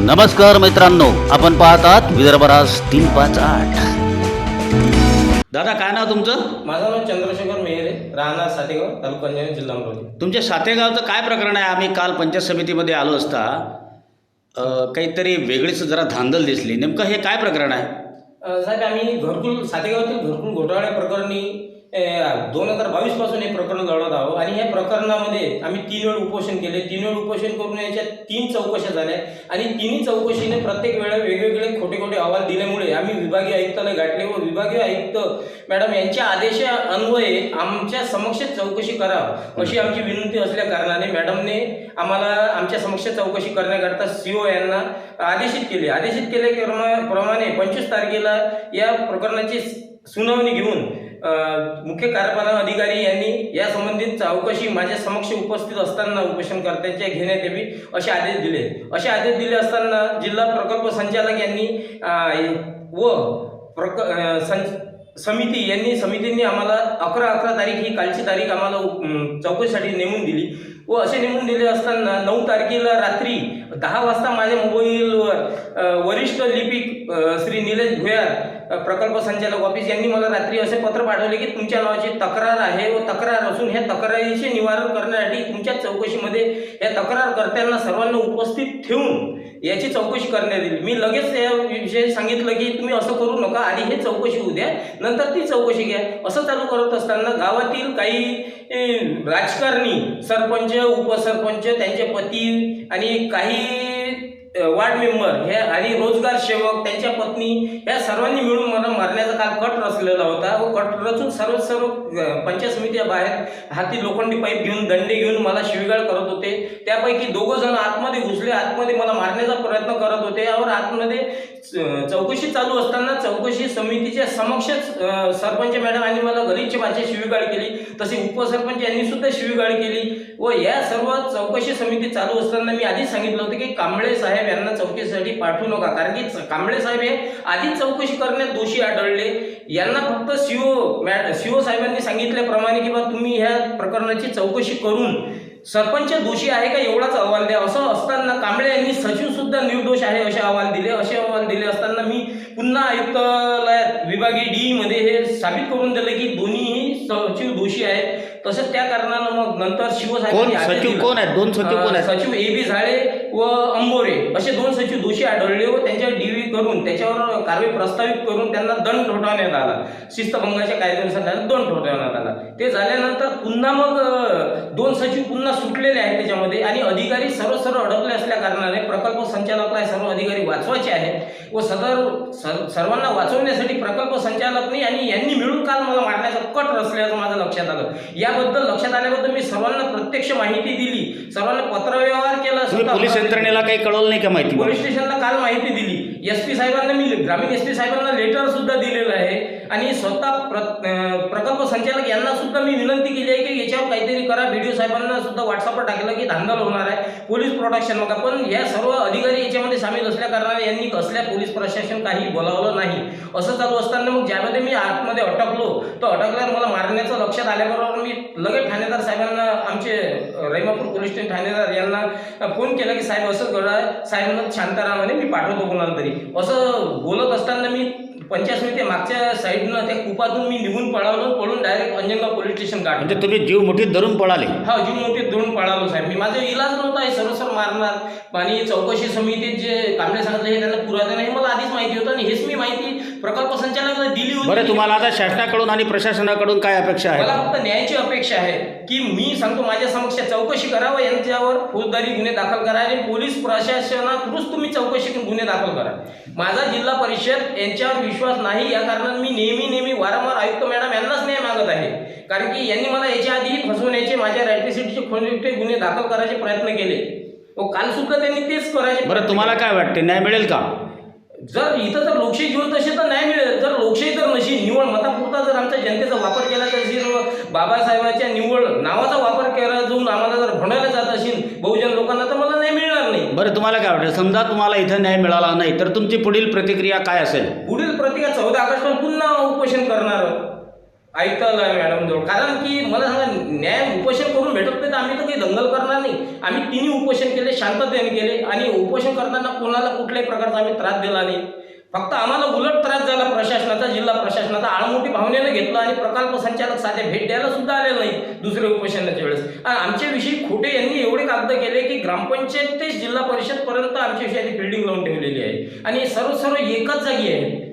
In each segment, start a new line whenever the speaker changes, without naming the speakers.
नमस्कार मित्रांनो आपण पाहतात विदर्भराज तीन पाच आठ. दादा काय नाव तुमचं?
माझं नाव चंद्रशेखर मेहरे राहणार सातेगाव तालुका अंजनी जिल्हा अमरावती
तुमच्या सातेगावचं काय प्रकरण आहे? आम्ही काल पंचायत समितीमध्ये आलो असता अ, काहीतरी वेगळीच जरा धांदल दिसली. नेमकं हे काय प्रकरण आहे?
अ, साहेब आम्ही घरकुल सातेगावातील घरकुल घोटाळ्या प्रकरणी दोन हजार बावीसपासून हे प्रकरण लढत आहोत आणि या प्रकरणामध्ये आम्ही तीन वेळ उपोषण केले. तीन वेळ उपोषण करून याच्या तीन चौकशा झाल्या. आणि तिन्ही चौकशीने प्रत्येक वेळा वेगवेगळे खोटे खोटे अहवाल दिल्यामुळे आम्ही विभागीय आयुक्ताला गाठले व विभागीय आयुक्त मॅडम यांच्या आदेशा अन्वये आमच्या समक्ष चौकशी करा अशी आमची विनंती असल्या कारणाने मॅडमने आम्हाला आमच्या समक्ष चौकशी करण्याकरता सीओ यांना आदेशित केले. आदेशित केल्या प्रमाणे पंचवीस तारखेला या प्रकरणाची सुनावणी घेऊन मुख्य कार्यपालन अधिकारी यांनी या संबंधित चौकशी माझ्या समक्ष उपस्थित असताना उपोषणकर्त्यांच्या घेण्यात यावी असे आदेश दिले. असे आदेश दिले असताना जिल्हा प्रकल्प संचालक यांनी व प्रक सं समिती यांनी समितींनी आम्हाला अकरा अकरा तारीख ही कालची तारीख आम्हाला चौकशीसाठी नेमून दिली. व असे नेमून दिले असताना नऊ तारखेला रात्री दहा वाजता माझ्या मोबाईलवर वरिष्ठ लिपिक श्री निलेश भुयार प्रकल्प संचालक ऑफिस यांनी मला रात्री असे पत्र पाठवले की तुमच्या नावाची तक्रार आहे व तक्रार असून ह्या तक्रारीचे निवारण करण्यासाठी तुमच्या चौकशीमध्ये या तक्रारकर्त्यांना सर्वांना उपस्थित ठेवून याची चौकशी करण्यात येईल. मी लगेच या विषयी सांगितलं की तुम्ही असं करू नका आधी हे चौकशी होऊ द्या. नंतर ती चौकशी घ्या. असं चालू करत असताना गावातील काही राजकारणी सरपंच उपसरपंच त्यांचे पती आणि काही वार्ड मेंबर हे आणि रोजगार सेवक त्यांच्या पत्नी या सर्वांनी मिळून मला मारण्याचा काल कट रचलेला होता. व कट रचून सर्व सर्व पंचायत समितीच्या बाहेर हाती लोखंडी पाईप घेऊन दंडे घेऊन मला शिवीगाळ करत होते. त्यापैकी दोघं जण आतमध्ये घुसले. आतमध्ये मला मारण्याचा प्रयत्न करत होते. यावर आतमध्ये चौकशी चालू असताना चौकशी समितीच्या समक्षच सरपंच मॅडम आणि मला घरीची माझी शिवीगाळ केली. तसे उपसरपंच यांनी सुद्धा शिवीगाळ केली. व या सर्व चौकशी समिती चालू असताना मी आधीच सांगितलं होतं की कांबळे साहेब यांना चौकशीसाठी पाठवू नका. कारण की कांबळे साहेब हे आधीच चौकशी करण्यात दोषी आढळले. यांना फक्त सीओ मॅ सीओ साहेबांनी सांगितल्याप्रमाणे की बा तुम्ही ह्या प्रकरणाची चौकशी करून सरपंच दोषी आहे का एवढाच अहवाल द्या? असं असताना कांबळे यांनी सचिव सुद्धा निर्दोष आहे असे अहवाल दिले. असे अहवाल दिले असताना मी पुन्हा आयुक्तालयात विभागीय डी मध्ये हे साबित करून दिले की दोन्हीही सचिव दोषी आहेत. तसंच त्या कारणानं मग नंतर
सचिव
दिला.
कोण आहेत? दोन सचिव कोण
अं,
आहेत?
सचिव ए बी झाळे व अंबोरे असे दोन सचिव दोषी आढळले व त्यांच्यावर करून त्याच्यावर कारवाई प्रस्तावित करून त्यांना दंड ठोठावण्यात आला. शिस्तभंगाच्या कायद्यानुसार त्यांना दंड ठोठावण्यात आला. ते झाल्यानंतर पुन्हा मग दोन सचिव पुन्हा सुटलेले आहेत त्याच्यामध्ये आणि अधिकारी सर्व सर्व अडकले असल्या कारणाने प्रकल्प संचालकाला सर्व अधिकारी वाचवायचे आहेत व सदर सर- सर्वांना वाचवण्यासाठी प्रकल्प संचालकनी आणि यांनी मिळून काल मला मारण्याचा कट रचल्याचं माझं लक्षात आलं. याबद्दल लक्षात आल्याबद्दल मी सर्वांना प्रत्यक्ष माहिती दिली. सर्वांना पत्रव्यवहार केला
पोलीस यंत्रणेला काही कळवलं नाही का माहिती?
पोलीस स्टेशनला काल माहिती दिली. एस पी साहेबांना मी ग्रामीण एस पी साहेबांना लेटर सुद्धा दिलेलं आहे. आणि स्वतः प्र प्रकल्प संचालक यांना सुद्धा मी विनंती केली आहे की करा. व्हिडिओ साहेबांना सुद्धा व्हॉट्सअपवर टाकलं की धांदल होणार आहे. पोलीस प्रोटेक्शन बघा. पण या सर्व अधिकारी याच्यामध्ये सामील असल्या कारणाने यांनी कसल्या पोलीस प्रशासन काही बोलावलं नाही. असं चालू असताना मग ज्यामध्ये मी आतमध्ये अटकलो तर अटकल्यावर मला मारण्याचं लक्षात आल्याबरोबर मी लगेच ठाणेदार साहेबांना आमचे रहिमापूर पोलीस स्टेशन ठाणेदार यांना फोन केला की साहेब असं घडा साहेबांना शांतारा म्हणे मी पाठवतो कोणाला तरी. असं बोलत असताना मी पंचायत समिती मागच्या साईडनं त्या कुपातून मी निघून पळालो पळून डायरेक्ट अंजनगाव पोलीस स्टेशन
म्हणजे
काढलं
तुम्ही जीव मुठीत धरून पळाले.
हा जीव मोठी दोन पळालो साहेब. मी माझा इलाज नव्हता हे सर्व मारणार. आणि चौकशी समितीत जे कांबळे सांगितलं हे त्यांना पुरावे नाही मला आधीच माहिती होतं आणि हेच मी माहिती प्रकल्प संचालकाला दिली होती.
बरं तुम्हाला आता शासनाकडून आणि प्रशासनाकडून काय अपेक्षा
मला
आहे
फक्त न्यायाची अपेक्षा आहे की मी सांगतो माझ्या समक्ष चौकशी करावं यांच्यावर फौजदारी गुन्हे दाखल करा आणि पोलीस प्रशासनातूनच तुम्ही चौकशी करून गुन्हे दाखल करा. माझा जिल्हा परिषद यांच्यावर विश्वास नाही या कारणाने मी नेहमी नेहमी वारंवार आयुक्त मॅडम यांनाच न्याय मागत आहे. कारण की यांनी मला याच्या आधी फसवण्याचे माझ्या रॅट्रिसिटीचे खोटे गुन्हे दाखल करायचे प्रयत्न केले. व काल सुद्धा त्यांनी तेच करायचे
बरं तुम्हाला काय वाटते? न्याय मिळेल का?
जर इथं जर लोकशाही जीवन तशी तर नाही मिळेल. जर लोकशाही जर नशी निवड मतापुरता जर आमच्या जनतेचा वापर केला तर जर बाबासाहेबांच्या निवड नावाचा वापर केला जाऊन आम्हाला जर भणायला जात असेल बहुजन लोकांना तर मला नाही मिळणार नाही.
बरं तुम्हाला काय वाटतं? समजा तुम्हाला इथं न्याय मिळाला नाही तर तुमची पुढील प्रतिक्रिया काय असेल?
पुढील प्रतिका चौदा ऑगस्ट पुन्हा उपोषण करणार. आहे मॅडम जवळ? कारण की मला सांगा न्याय उपोषण करून भेटत नाही तर आम्ही तर काही दंगल आम्ही तिन्ही उपोषण केले शांततेने केले आणि उपोषण करताना कोणाला कुठल्याही प्रकारचा आम्ही त्रास दिला नाही. फक्त आम्हाला उलट त्रास झाला प्रशासनाचा जिल्हा प्रशासनाचा. आळमोठी भावनेनं घेतलं आणि प्रकल्प संचालक साधे भेट द्यायला सुद्धा आलेलं नाही दुसऱ्या उपोषणाच्या वेळेस. आणि आमच्याविषयी खोटे यांनी एवढे कागद केले की ग्रामपंचायत ते जिल्हा परिषदपर्यंत आमच्याविषयी आमच्याविषयी फिल्डिंग लावून ठेवलेली आहे. आणि सर्व सर्व एकच जागी आहे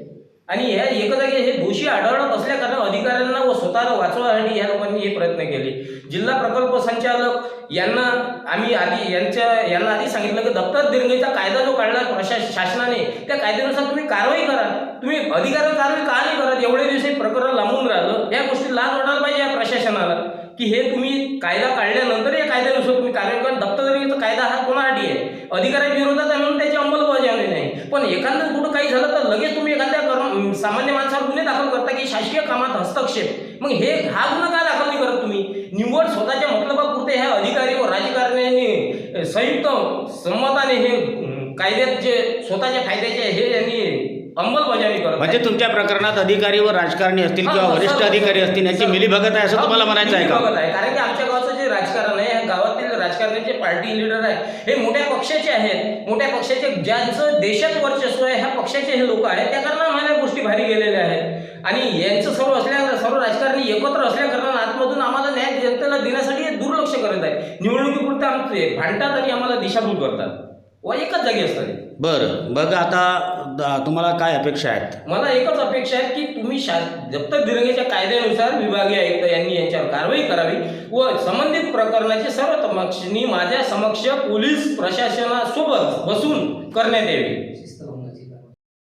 आणि ह्या एका जागी हे दोषी आढळत असल्या कारण अधिकाऱ्यांना व स्वतःला वाचवण्यासाठी या लोकांनी हे प्रयत्न केले. जिल्हा प्रकल्प संचालक यांना आम्ही आधी यांच्या यांना आधी सांगितलं की दप्तर दिरंगीचा कायदा जो काढला प्रशा शासनाने त्या कायद्यानुसार तुम्ही कारवाई करा तुम्ही अधिकार कारवाई का नाही करत एवढे दिवस हे प्रकरण लांबून राहिलं. या गोष्टी लाज वाटायला पाहिजे या प्रशासनाला. की हे तुम्ही कायदा काढल्यानंतर या कायद्यानुसार तुम्ही कारवाई करा. दप्तर दिरंगीचा कायदा हा कोणासाठी आहे? अधिकाऱ्यांविरोधात विरोधात आहे म्हणून त्याची अंमलबजावणी नाही पण एखादं कुठं काही झालं तर लगेच तुम्ही एखाद्या कर्म सामान्य माणसावर गुन्हे दाखल करता की शासकीय कामात हस्तक्षेप. मग हे हा गुन्हा का दाखल नाही करत तुम्ही? निव्वळ स्वतःच्या मतलबापुरते ह्या अधिकारी व राजकारण्यांनी संयुक्त संमताने हे कायद्यात जे स्वतःच्या फायद्याचे हे यांनी अंमलबजावणी करत
म्हणजे. तुमच्या प्रकरणात अधिकारी व राजकारणी असतील किंवा वरिष्ठ अधिकारी असतील यांची मिलीभगत आहे असं तुम्हाला म्हणायचं आहे का?
कारण की आमच्या पार्टी लिडर आहे हे मोठ्या पक्षाचे आहेत. मोठ्या पक्षाचे ज्यांचं देशात वर्चस्व आहे ह्या पक्षाचे हे लोक आहेत त्या कारण आम्हाला या गोष्टी भारी गेलेल्या आहेत. आणि यांचं सर्व असल्या सर्व राजकारणी एकत्र असल्याकारणाने आतमधून आम्हाला न्याय जनतेला देण्यासाठी दुर्लक्ष करत आहे निवडणुकीपुरतं आमचे भांडतात आणि आम्हाला दिशाभूल करतात. व एकच जागी हे.
बरं बघ आता तुम्हाला काय अपेक्षा आहेत
मला एकच अपेक्षा आहे की तुम्ही शा दप्तर दिरंगीच्या कायद्यानुसार विभागीय आयुक्त यांनी यांच्यावर कारवाई करावी व संबंधित प्रकरणाची सर्व तपासणी माझ्या समक्ष पोलीस प्रशासनासोबत बसून करण्यात यावी